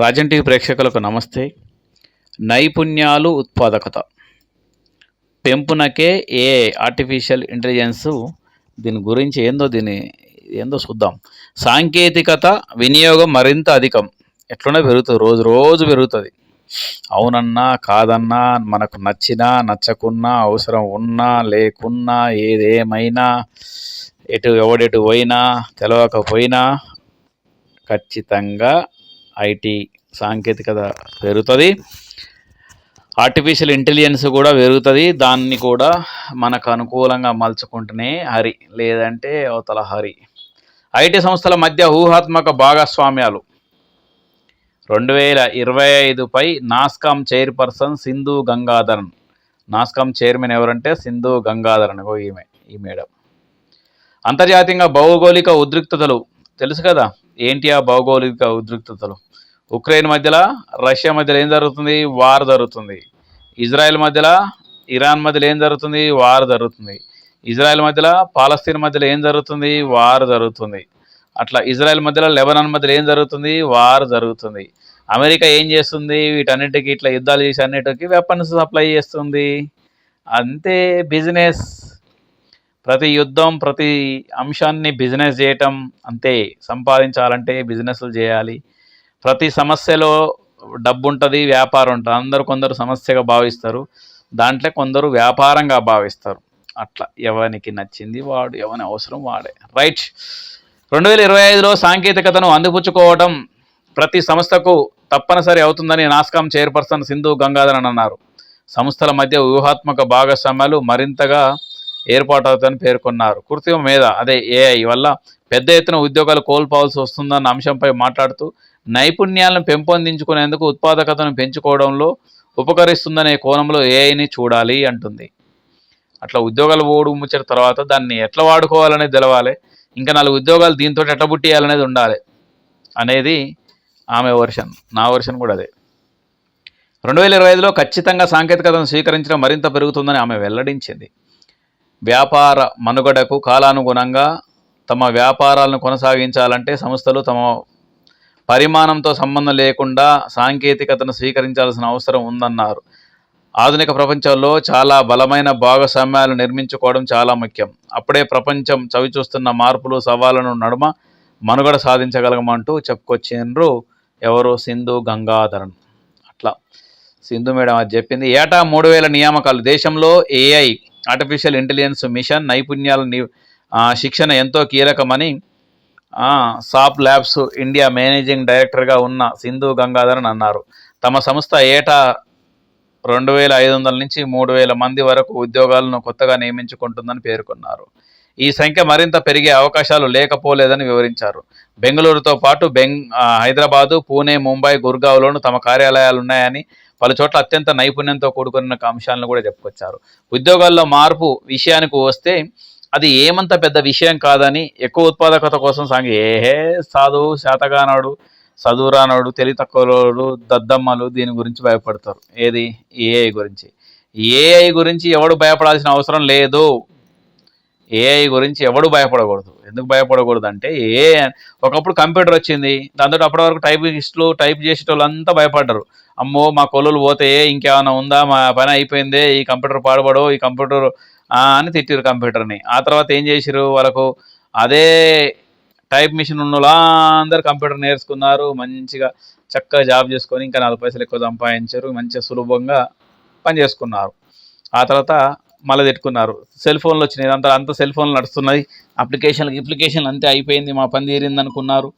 Rajan TV ప్రేక్షకులకు నమస్తే. నైపుణ్యాలు ఉత్పాదకత. పెంపునకే ఏ ఆర్టిఫిషియల్ ఇంటెలిజెన్స్ దీని గురించి ఏందో దీని ఏందో చూద్దాం. సాంకేతికత వినియోగం మరింత అధికం. ఎట్లనే పెరుగుతుంది రోజు రోజు పెరుగుతుంది. అవునన్నా కాదన్నా మనకు నచ్చినా నచ్చకున్నా అవసరం ఉన్నా లేకున్నా ఏదేమైనా ఎటు ఎవడెటు పోయినా తెలవకపోయినా ఖచ్చితంగా ఐటీ సాంకేతికత పెరుగుతుంది. ఆర్టిఫిషియల్ ఇంటెలిజెన్స్ కూడా పెరుగుతుంది. దాన్ని కూడా మనకు అనుకూలంగా మలుచుకుంటేనే హరి లేదంటే అవతల హరి. ఐటీ సంస్థల మధ్య ఊహాత్మక భాగస్వామ్యాలు. రెండు వేల ఇరవై ఐదుపై నాస్కామ్ చైర్పర్సన్ సింధు గంగాధరన్. నాస్కామ్ చైర్మన్ ఎవరంటే సింధు గంగాధరన్ ఈమె ఈ మేడం. అంతర్జాతీయంగా భౌగోళిక ఉద్రిక్తతలు తెలుసు కదా? ఏంటి ఆ భౌగోళిక ఉద్రిక్తతలు? ఉక్రెయిన్ మధ్యలో రష్యా మధ్యలో ఏం జరుగుతుంది? వార్ జరుగుతుంది. ఇజ్రాయెల్ మధ్యలో ఇరాన్ మధ్యలో ఏం జరుగుతుంది? వార్ జరుగుతుంది. ఇజ్రాయెల్ మధ్యలో పాలస్తీన్ మధ్యలో ఏం జరుగుతుంది? వార్ జరుగుతుంది. అట్లా ఇజ్రాయెల్ మధ్యలో లెబనాన్ మధ్యలో ఏం జరుగుతుంది? వార్ జరుగుతుంది. అమెరికా ఏం చేస్తుంది? వీటన్నిటికీ ఇట్లా యుద్ధాలు చేసి అన్నిటికీ వెపన్స్ సప్లై చేస్తుంది. అంతే బిజినెస్ ప్రతి యుద్ధం ప్రతి అంశాన్ని బిజినెస్ చేయటం అంతే సంపాదించాలంటే బిజినెస్లు చేయాలి. ప్రతి సమస్యలో డబ్బు ఉంటుంది వ్యాపారం ఉంటుంది అందరు కొందరు సమస్యగా భావిస్తారు. దాంట్లో కొందరు వ్యాపారంగా భావిస్తారు. అట్లా ఎవరికి నచ్చింది వాడు ఎవరి అవసరం వాడే. రైట్ రెండు వేల ఇరవై ఐదులో సాంకేతికతను అందిపుచ్చుకోవడం ప్రతి సంస్థకు తప్పనిసరి అవుతుందని నాస్కాం చైర్పర్సన్ సింధు గంగాధరన్ అన్నారు. సంస్థల మధ్య వ్యూహాత్మక భాగస్వామ్యాలు మరింతగా ఏర్పాటవుతాయని పేర్కొన్నారు. కృత్రిమ మీద అదే ఏఐ వల్ల పెద్ద ఎత్తున ఉద్యోగాలు కోల్పోవాల్సి వస్తుందన్న అంశంపై మాట్లాడుతూ నైపుణ్యాలను పెంపొందించుకునేందుకు ఉత్పాదకతను పెంచుకోవడంలో ఉపకరిస్తుందనే కోణంలో ఏఐని చూడాలి అంటుంది. అట్లా ఉద్యోగాలు ఓడు ముచ్చిన తర్వాత దాన్ని ఎట్లా వాడుకోవాలనేది తెలవాలి. ఇంకా నాలుగు ఉద్యోగాలు దీంతో ఎట్లా పుట్టియాలనేది ఉండాలి అనేది ఆమె వర్షన్. నా వర్షన్ కూడా అదే. రెండు వేల ఇరవై ఐదులో ఖచ్చితంగా సాంకేతికతను స్వీకరించడం మరింత పెరుగుతుందని ఆమె వెల్లడించింది. వ్యాపార మనుగడకు కాలానుగుణంగా తమ వ్యాపారాలను కొనసాగించాలంటే సంస్థలు తమ పరిమాణంతో సంబంధం లేకుండా సాంకేతికతను స్వీకరించాల్సిన అవసరం ఉందన్నారు. ఆధునిక ప్రపంచంలో చాలా బలమైన భాగస్వామ్యాలు నిర్మించుకోవడం చాలా ముఖ్యం. అప్పుడే ప్రపంచం చవిచూస్తున్న మార్పులు సవాళ్ళను నడుమ మనుగడ సాధించగలగమంటూ చెప్పుకొచ్చిండ్రు ఎవరు? సింధు గంగాధరన్. అట్లా. సింధు మేడం అది చెప్పింది ఏటా మూడు వేల నియామకాలు? దేశంలో ఏఐ ఆర్టిఫిషియల్ ఇంటెలిజెన్స్ మిషన్ నైపుణ్యాల శిక్షణ ఎంతో కీలకమని సాప్ ల్యాబ్స్ ఇండియా మేనేజింగ్ డైరెక్టర్గా ఉన్న సింధు గంగాధరన్ అన్నారు. తమ సంస్థ ఏటా రెండు వేల ఐదు వందల నుంచి మూడు వేల మంది వరకు ఉద్యోగాలను కొత్తగా నియమించుకుంటుందని పేర్కొన్నారు. ఈ సంఖ్య మరింత పెరిగే అవకాశాలు లేకపోలేదని వివరించారు. బెంగళూరుతో పాటు బెంగ్ హైదరాబాదు పూణే ముంబై గుర్గావ్లోనూ తమ కార్యాలయాలు ఉన్నాయని పలు చోట్ల అత్యంత నైపుణ్యంతో కూడుకున్న అంశాలను కూడా చెప్పుకొచ్చారు. ఉద్యోగాల్లో మార్పు విషయానికి వస్తే అది ఏమంత పెద్ద విషయం కాదని ఎక్కువ ఉత్పాదకత కోసం సాంగ్ ఏహే సాధువు శాతగానాడు చదువురానోడు తెలివి తక్కువలోడు దద్దమ్మలు దీని గురించి భయపడతారు. ఏది? ఏఐ గురించి. ఏఐ గురించి ఎవడు భయపడాల్సిన అవసరం లేదు. ఏఐ గురించి ఎవడు భయపడకూడదు. ఎందుకు భయపడకూడదు అంటే ఏ ఒకప్పుడు కంప్యూటర్ వచ్చింది. దాంతో అప్పటి వరకు టైపిస్టులు టైప్ చేసేటోళ్ళంతా భయపడ్డారు. అమ్మో మా కొలులు పోతే ఇంకేమైనా ఉందా? మా పని అయిపోయిందే ఈ కంప్యూటర్ పాడబడు ఈ కంప్యూటర్ అని తిట్టారు కంప్యూటర్ని. ఆ తర్వాత ఏం చేసిరు వాళ్ళకు? అదే టైప్ మిషన్ ఉన్న వాళ్ళందరూ కంప్యూటర్ నేర్చుకున్నారు మంచిగా చక్కగా జాబ్ చేసుకొని ఇంకా నాలుగు పైసలు ఎక్కువ సంపాదించారు మంచిగా సులభంగా పని చేసుకున్నారు. ఆ తర్వాత మళ్ళీ తిట్టుకున్నారు. సెల్ ఫోన్లు వచ్చినాయి అంత అంత సెల్ ఫోన్లు నడుస్తున్నాయి అప్లికేషన్లు అప్లికేషన్లు అంతే అయిపోయింది మా పని తీరింది అనుకున్నారు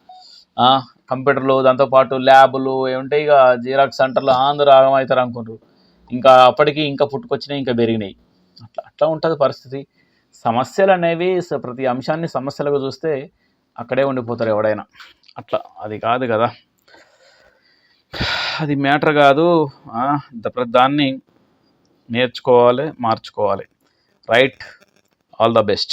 కంప్యూటర్లు దాంతోపాటు ల్యాబులు ఏముంటాయి ఇక జిరాక్స్ సెంటర్లు అందరూ ఆగమవుతారు అనుకుంటారు. ఇంకా అప్పటికి ఇంకా పుట్టుకొచ్చినాయి ఇంకా పెరిగినాయి. అట్లా అట్లా ఉంటుంది పరిస్థితి. సమస్యలు అనేవి ప్రతి అంశాన్ని సమస్యలుగా చూస్తే అక్కడే ఉండిపోతారు ఎవడైనా. అట్లా అది కాదు కదా. అది మ్యాటర్ కాదు. దాన్ని నేర్చుకోవాలి మార్చుకోవాలి. Right all the best.